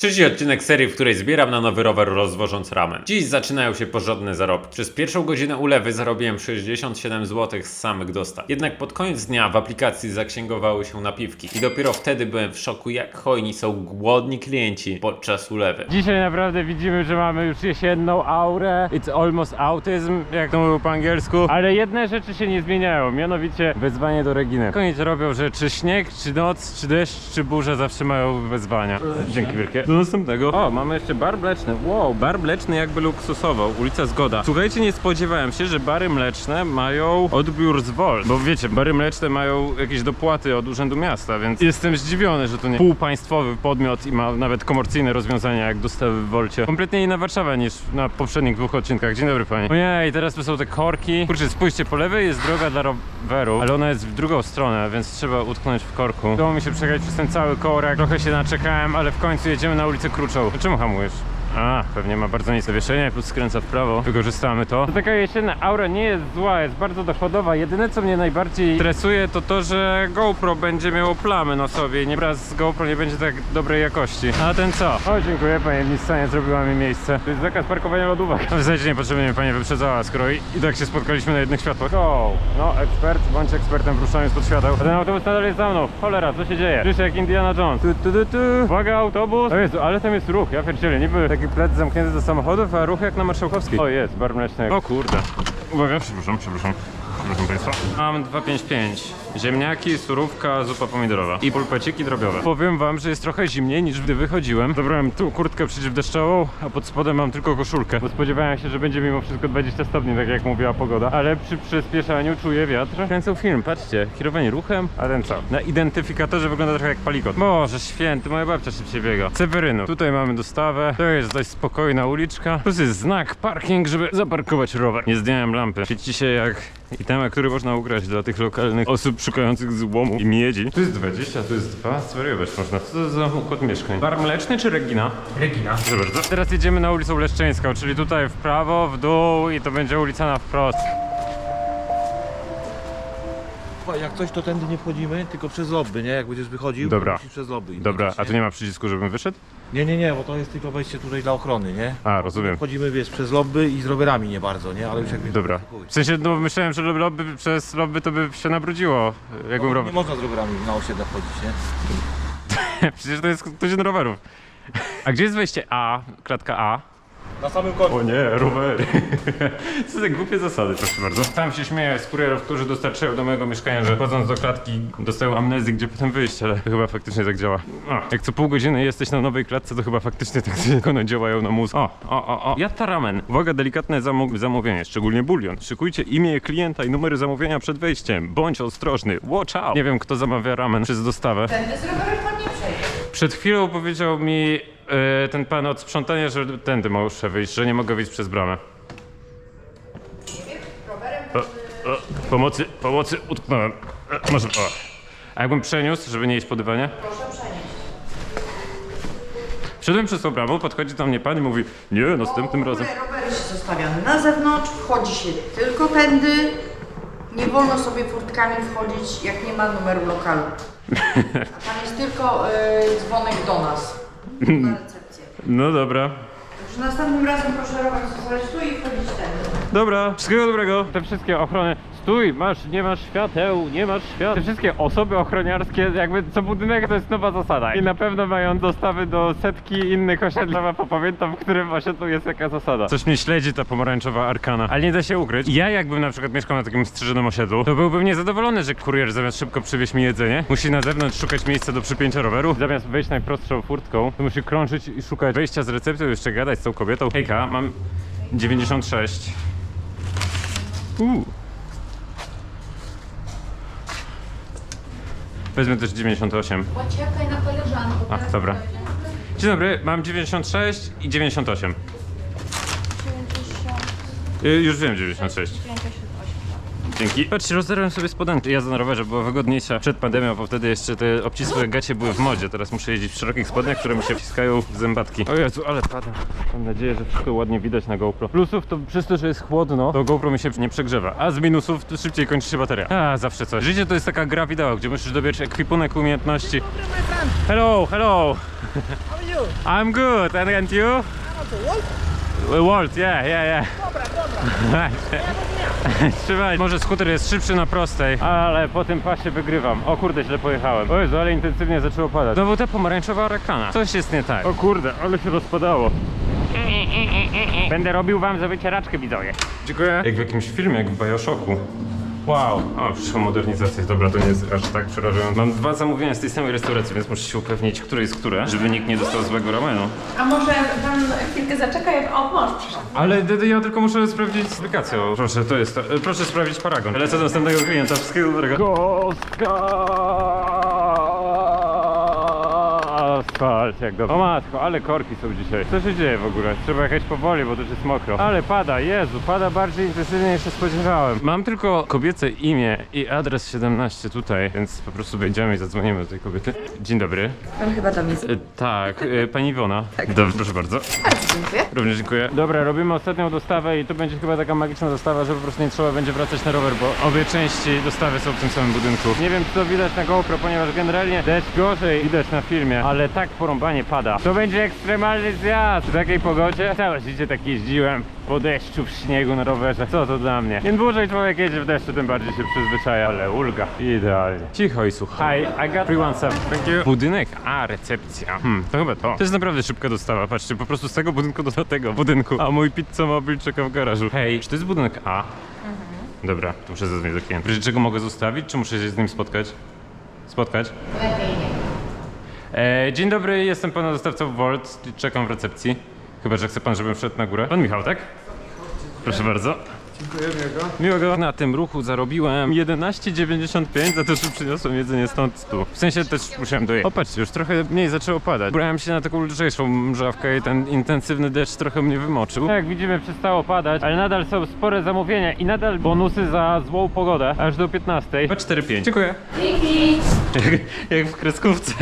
Trzeci odcinek serii, w której zbieram na nowy rower rozwożąc ramen. Dziś zaczynają się porządne zarobki. Przez pierwszą godzinę ulewy zarobiłem 67 zł z samych dostaw. Jednak pod koniec dnia w aplikacji zaksięgowały się napiwki i dopiero wtedy byłem w szoku jak hojni są głodni klienci podczas ulewy. Dzisiaj naprawdę widzimy, że mamy już jesienną aurę. It's almost autism, jak to mówił po angielsku. Ale jedne rzeczy się nie zmieniają, mianowicie wezwanie do Reginy. Koniec robią, że czy śnieg, czy noc, czy deszcz, czy burza zawsze mają wezwania. Dzięki wielkie. Do następnego. O, mamy jeszcze bar mleczny. Wow, bar mleczny jakby luksusował. Ulica Zgoda. Słuchajcie, nie spodziewałem się, że bary mleczne mają odbiór z Volt. Bo wiecie, bary mleczne mają jakieś dopłaty od Urzędu Miasta, więc jestem zdziwiony, że to nie półpaństwowy podmiot i ma nawet komercyjne rozwiązania jak dostawy w Wolcie. Kompletnie inna Warszawa niż na poprzednich dwóch odcinkach. Dzień dobry panie. Ojej, teraz tu są te korki. Kurczę, spójrzcie, po lewej jest droga dla roweru, ale ona jest w drugą stronę, więc trzeba utknąć w korku. Udało mi się przejechać przez ten cały korek. Trochę się naczekałem, ale w końcu jedziemy na ulicę Kruczą. Czemu hamujesz? A, pewnie ma bardzo niskie zawieszenie, plus skręca w prawo. Wykorzystamy to. Taka jesienna aura nie jest zła, jest bardzo dochodowa. Jedyne co mnie najbardziej stresuje to to, że GoPro będzie miało plamy na sobie nie wraz z GoPro nie będzie tak dobrej jakości. A ten co? O, dziękuję panie Nissanie, zrobiła mi miejsce. To jest zakaz parkowania lodówek. W zasadzie niepotrzebnie mnie pani wyprzedzała, skoro i, i tak się spotkaliśmy na jednych światłach. Go! No, ekspert, bądź ekspertem w ruszaniu spod świateł. A ten autobus nadal jest za mną. Cholera, co się dzieje? Słyszę jak Indiana Jones. Tu, tu, tu, tu. Uwaga, autobus! O Jezu, ale tam jest ruch, ja pierdzielę, niby taki plec zamknięty do samochodów, a ruch jak na Marszałkowskiej. O jest, bar mleczny. O kurde. Uwaga, przepraszam, przepraszam. Przepraszam Państwa. Mam 255. Ziemniaki, surówka, zupa pomidorowa i pulpeciki drobiowe. Powiem Wam, że jest trochę zimniej niż gdy wychodziłem. Zabrałem tu kurtkę przeciwdeszczową, a pod spodem mam tylko koszulkę. Bo spodziewałem się, że będzie mimo wszystko 20 stopni, tak jak mówiła pogoda. Ale przy przyspieszaniu czuję wiatr. Kręcą film, patrzcie. Kierowanie ruchem, a ten co? Na identyfikatorze wygląda trochę jak palikot. Boże święty, moja babcia szybciej biega. Sewerynów. Tutaj mamy dostawę. To jest dość spokojna uliczka. Tu jest znak parking, żeby zaparkować rower. Nie zdjąłem lampy. Świeci się jak itemek, który można ukraść dla tych lokalnych osób szukających złomu i miedzi. Tu jest 20, tu jest 2. Zwariować można. Co to za układ mieszkań? Bar mleczny czy Regina? Regina. Proszę bardzo. Teraz jedziemy na ulicę Leszczyńską, czyli tutaj w prawo, w dół i to będzie ulica na wprost. Słuchaj, Jak coś to tędy nie wchodzimy, tylko przez lobby, nie? Jak będziesz wychodził, Dobra. to musisz przez lobby. iść, Dobra, a tu nie? nie ma przycisku, żebym wyszedł? Nie, nie, nie, bo to jest tylko wejście tutaj dla ochrony, nie? A, rozumiem. Wchodzimy, wiesz, przez lobby i z rowerami nie bardzo, nie? Ale już jak wiesz, Dobra. to chuj. W sensie, no myślałem, że lobby, przez lobby to by się nabrudziło, jakbym Nie rower... można z rowerami na osiedle wchodzić, nie? Przecież to jest tuzin rowerów. A gdzie jest wejście A, klatka A? Na samym końcu. O nie, rowery. Co za głupie zasady, proszę bardzo. Sam się śmieję z kurierów, którzy dostarczają do mojego mieszkania, że wchodząc do klatki dostają amnezji, gdzie potem wyjść, ale to chyba faktycznie tak działa. O, jak co pół godziny jesteś na nowej klatce, to chyba faktycznie tak one działają na mózg. O, o, o, o. Jatta ramen. Uwaga, delikatne zamu- zamówienie, szczególnie bulion. Szykujcie imię klienta i numery zamówienia przed wejściem. Bądź ostrożny. Watch out. Nie wiem, kto zamawia ramen przez dostawę. Tędy z rowerem pan nie przejdzie. Przed chwilą powiedział mi e, ten pan od sprzątania, że tędy muszę wyjść, że nie mogę wyjść przez bramę. Nie wiem, rowerem O, o, pomocy, pomocy, utknąłem. E, może, o. A jakbym przeniósł, żeby nie iść po dywanie? proszę przenieść. Wszedłem przez tą bramą, podchodzi do mnie pan i mówi nie, następnym razem. Rowery się zostawia na zewnątrz, wchodzi się tylko tędy. Nie wolno sobie furtkami wchodzić, jak nie ma numeru lokalu. A tam jest tylko y, dzwonek do nas. Na recepcję. No dobra. Także następnym razem proszę rower zostawiać tu i wchodzić tędy. Dobra, wszystkiego dobrego. Te wszystkie ochrony. Stój, masz, nie masz świateł, nie masz świateł. Te wszystkie osoby ochroniarskie, jakby co budynek to jest nowa zasada. I na pewno mają dostawy do setki innych osiedli. Chyba popamiętam, w którym osiedlu jest jaka zasada. Coś mnie śledzi ta pomarańczowa arkana. Ale nie da się ukryć. Ja jakbym na przykład mieszkał na takim strzyżonym osiedlu, to byłbym niezadowolony, że kurier zamiast szybko przywieźć mi jedzenie, musi na zewnątrz szukać miejsca do przypięcia roweru. Zamiast wejść najprostszą furtką, to musi krążyć i szukać wejścia z recepcją, jeszcze gadać z tą kobietą. Hejka, mam 96. Uuu. Wezmę też 98. Poczekaj na koleżankę. Ach, teraz dobra. Dzień dobry, mam 96 i 98. 90, Y, już wiem 96. 98. Dzięki. Patrzcie, rozdarłem sobie spodenki. Jazda na rowerze była wygodniejsza przed pandemią, bo wtedy jeszcze te obcisłe gacie były w modzie. Teraz muszę jeździć w szerokich spodniach, które mi się wciskają w zębatki. O Jezu, ale pada. Mam nadzieję, że wszystko ładnie widać na GoPro. Plusów to przez to, że jest chłodno, to GoPro mi się nie przegrzewa. A z minusów to szybciej kończy się bateria. A, zawsze coś. Życie to jest taka gra wideo, gdzie musisz dobierać ekwipunek, umiejętności. Hello, hello. How are you? I'm good. And, and you? I'm also Wolf. Walt, yeah, yeah, yeah. Dobra. Trzymaj. Może skuter jest szybszy na prostej, ale po tym pasie wygrywam. O kurde, źle pojechałem. O Jezu, ale intensywnie zaczęło padać. Znowu ta pomarańczowa rekana. Coś jest nie tak. O kurde, ale się rozpadało. Będę robił wam za wycieraczkę, widzowie. Dziękuję. Jak w jakimś filmie, jak w Bioshocku. Wow, o, przyszła modernizacja, dobra, to nie jest aż tak przerażające. Mam dwa zamówienia z tej samej restauracji, więc muszę się upewnić, które jest które, żeby nikt nie dostał złego ramenu. A może pan chwilkę zaczeka, jak o mąż przyszedł? Ale d- d- ja tylko muszę sprawdzić aplikację. Proszę, to jest to. E, Proszę sprawdzić paragon. Lecę do następnego klienta. Wszystkiego dobrego. Kostka! Asfalt, jak dobrze. O matko, ale korki są dzisiaj. Co się dzieje w ogóle? Trzeba jechać powoli, bo to już jest mokro. Ale pada, Jezu, pada bardziej intensywnie niż się spodziewałem. Mam tylko kobiece imię i adres 17 tutaj, więc po prostu wejdziemy i zadzwonimy do tej kobiety. Dzień dobry. Pan chyba mnie z... E, tak, e, pani Iwona. Tak. Dobrze, proszę bardzo. Bardzo dziękuję. Również dziękuję. Dobra, robimy ostatnią dostawę i to będzie chyba taka magiczna dostawa, że po prostu nie trzeba będzie wracać na rower, bo obie części dostawy są w tym samym budynku. Nie wiem, czy to widać na GoPro, ponieważ generalnie deszcz gorzej widać na filmie, ale tak porąbanie pada. To będzie ekstremalny zjazd w takiej pogodzie. Całe życie tak jeździłem po deszczu, w śniegu na rowerze. Co to dla mnie? Im dłużej człowiek jedzie w deszczu, tym bardziej się przyzwyczaja, ale ulga. Idealnie. Cicho i słuchaj. Hi, I got 317. Thank you. Budynek A, recepcja. Hmm, to chyba to. To jest naprawdę szybka dostawa. Patrzcie, po prostu z tego budynku do tego budynku. A mój pizzomobil czeka w garażu. Hej, czy to jest budynek A? Dobra, to muszę zadzwonić do klienta. W razie czego mogę zostawić, czy muszę się z nim spotkać? Spotkać? Lepiej nie. E, dzień dobry, jestem pana dostawcą Volt. Czekam w recepcji. Chyba, że chce pan, żebym wszedł na górę. Pan Michał, tak? Proszę bardzo. Dziękuję, miłego. Miłego. Na tym ruchu zarobiłem 11,95 za to, że przyniosłem jedzenie stąd tu. W sensie też musiałem dojechać. O, patrzcie, już trochę mniej zaczęło padać. Brałem się na taką lżejszą mrzawkę i ten intensywny deszcz trochę mnie wymoczył. Jak widzimy, przestało padać, ale nadal są spore zamówienia i nadal bonusy za złą pogodę, aż do 15. 4,5. Dziękuję. Jak, jak w kreskówce.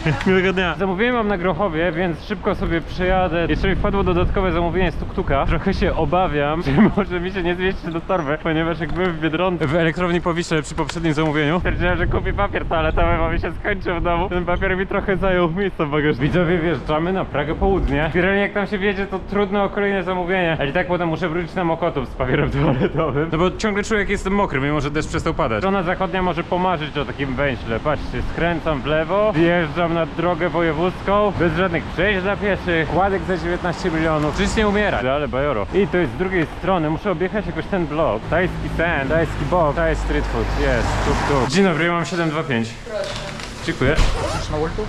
Miłego dnia. Zamówienie mam na Grochowie, więc szybko sobie przejadę. Jeszcze mi wpadło dodatkowe zamówienie z tuktuka. Trochę się obawiam, że może mi się nie zmieścić do torby, ponieważ jak byłem w Biedronce, w elektrowni Powiśle przy poprzednim zamówieniu, stwierdziłem, że kupię papier toaletowy, bo mi się skończył w domu. Ten papier mi trochę zajął miejsce w bagażniku. Widzowie, wjeżdżamy na Pragę Południe. Generalnie jak tam się wiedzie, to trudno o kolejne zamówienie. Ale i tak potem muszę wrócić na Mokotów z papierem toaletowym. No bo ciągle czuję, jak jestem mokry, mimo że deszcz przestał padać. Strona zachodnia może pomarzyć o takim węźle. Patrzcie, skręcam w lewo, wjeżdżam na drogę wojewódzką, bez żadnych przejść dla pieszych, kładek za 19 milionów, czyś nie umierać. Ale bajoro. I to jest z drugiej strony, muszę objechać jakoś ten blok. Tajski sen, tajski bok, taj street food, jest, tuk tuk. Dzień dobry, mam 725. Proszę. Dziękuję. Na Woltu?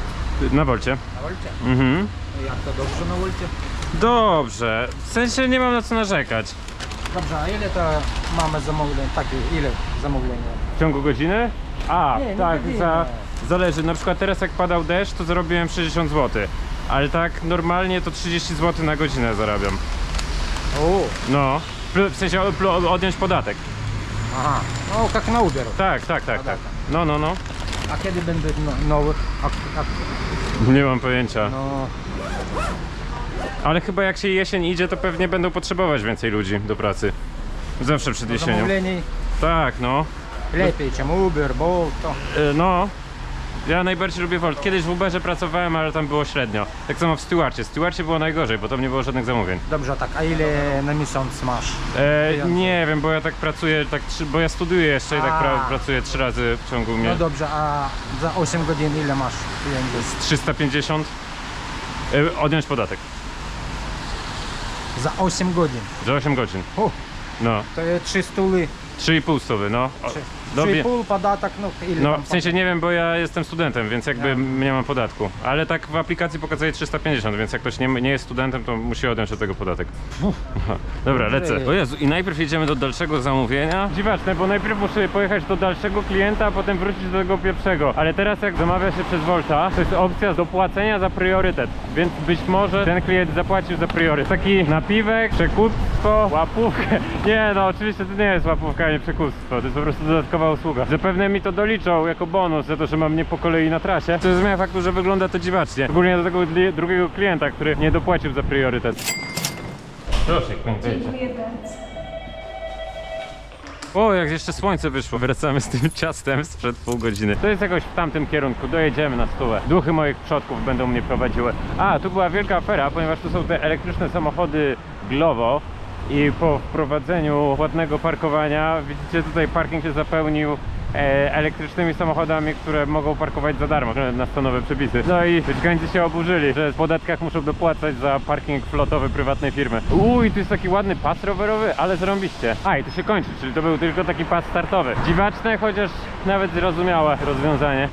Na wolcie. Na Wolcie. Mhm. Jak to dobrze na Wolcie? Dobrze, w sensie nie mam na co narzekać. Dobrze, a ile to mamy zamówień? Takie, ile zamówienia? W ciągu godziny? A, Nie, nie tak, za, zależy. Na przykład teraz jak padał deszcz, to zarobiłem 60 zł. Ale tak normalnie to 30 zł na godzinę zarabiam. O, No, pl- w sensie o- pl- odjąć podatek. aha. No, jak na Uber. Tak, tak, tak, tak. No, no, no. A kiedy będzie no, nowy? A, a, Nie mam pojęcia. no, Ale chyba jak się jesień idzie, to pewnie będą potrzebować więcej ludzi do pracy. Zawsze przed jesienią. zamówień Tak, no. lepiej, czym Uber, Bolt. To. Y, No. Ja najbardziej lubię Volt. Kiedyś w Uberze pracowałem, ale tam było średnio. Tak samo w Stewarcie. W Stewarcie było najgorzej, bo tam nie było żadnych zamówień. Dobrze, tak, a ile na miesiąc masz? E, nie wiem, bo ja tak pracuję, tak, trzy- bo ja studiuję jeszcze i tak pra, A. pracuję trzy razy w ciągu mnie. No dobrze, a za 8 godzin ile masz pieniędzy? Z 350. E, odjąć podatek. Za 8 godzin. Za 8 godzin. O, No. to jest 3 stóły. 3,5 stówy, no. O, Trzy. Dobie... 3,5 podatek, no ile No, tam w sensie nie wiem, bo ja jestem studentem, więc jakby nie mam podatku. Ale tak w aplikacji pokazuje 350, więc jak ktoś nie, nie jest studentem, to musi odjąć od tego podatek. Dobra, lecę. O Jezu, i najpierw jedziemy do dalszego zamówienia. Dziwaczne, bo najpierw muszę pojechać do dalszego klienta, a potem wrócić do tego pierwszego. Ale teraz jak zamawia się przez Volta, to jest opcja dopłacenia za priorytet. Więc być może ten klient zapłacił za priorytet. Taki napiwek, przekupstwo, łapówkę. Nie no, oczywiście to nie jest łapówka, nie przekupstwo. To jest po prostu dodatkowa usługa. Zapewne mi to doliczą jako bonus za to, że mam nie po kolei na trasie. To zmienia faktu, że wygląda to dziwacznie. Szczególnie do tego drugiego klienta, który nie dopłacił za priorytet. Proszę, Dziękuję bardzo. O, jak jeszcze słońce wyszło. Wracamy z tym ciastem sprzed pół godziny. To jest jakoś w tamtym kierunku. Dojedziemy na stówę. Duchy moich przodków będą mnie prowadziły. A, tu była wielka afera, ponieważ tu są te elektryczne samochody Glovo. I po wprowadzeniu płatnego parkowania, widzicie tutaj parking się zapełnił e, elektrycznymi samochodami, które mogą parkować za darmo, na stanowe przepisy. No i mieszkańcy się oburzyli, że w podatkach muszą dopłacać za parking flotowy prywatnej firmy. Uj, tu jest taki ładny pas rowerowy, ale zrobiście. A, i to się kończy, czyli to był tylko taki pas startowy. Dziwaczne, chociaż nawet zrozumiałe rozwiązanie.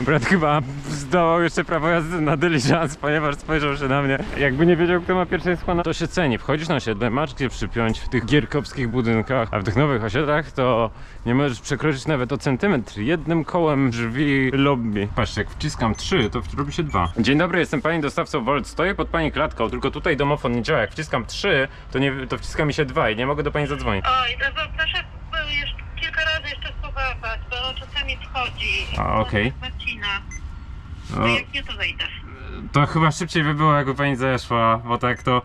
Brat chyba zdołał jeszcze prawo jazdy na dyliżans, ponieważ spojrzał się na mnie. Jakby nie wiedział, kto ma pierwszeństwo, no to się ceni. Wchodzisz na osiedle, masz gdzie przypiąć w tych gierkowskich budynkach, a w tych nowych osiedlach to nie możesz przekroczyć nawet o centymetr jednym kołem drzwi lobby. Patrzcie, jak wciskam 3, to robi się 2. Dzień dobry, jestem pani dostawcą Volt. Stoję pod pani klatką, tylko tutaj domofon nie działa. Jak wciskam 3, to, nie, to wciska mi się 2 i nie mogę do pani zadzwonić. Oj, no to proszę razy jeszcze spróbować, bo czasami wchodzi. A, okej. Marcina. No, Jak nie, to wejdę. To chyba szybciej by było, jakby pani zeszła, bo tak to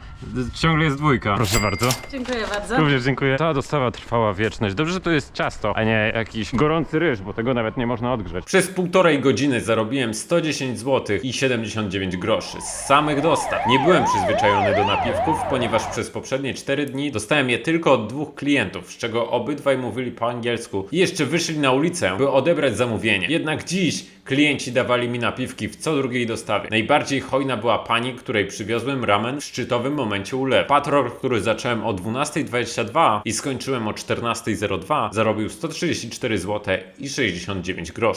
ciągle jest dwójka. Proszę bardzo. Dziękuję bardzo. Również dziękuję. Ta dostawa trwała wieczność. Dobrze, że to jest ciasto, a nie jakiś gorący ryż, bo tego nawet nie można odgrzeć. Przez półtorej godziny zarobiłem 110 zł i 79 groszy z samych dostaw. Nie byłem przyzwyczajony do napiwków, ponieważ przez poprzednie 4 dni dostałem je tylko od dwóch klientów, z czego obydwaj mówili po angielsku i jeszcze wyszli na ulicę, by odebrać zamówienie. Jednak dziś klienci dawali mi napiwki w co drugiej dostawie. Najbardziej hojna była pani, której przywiozłem ramen w szczytowym momencie ulew. Patrol, który zacząłem o 12.22 i skończyłem o 14.02 zarobił 134 zł i 69 groszy.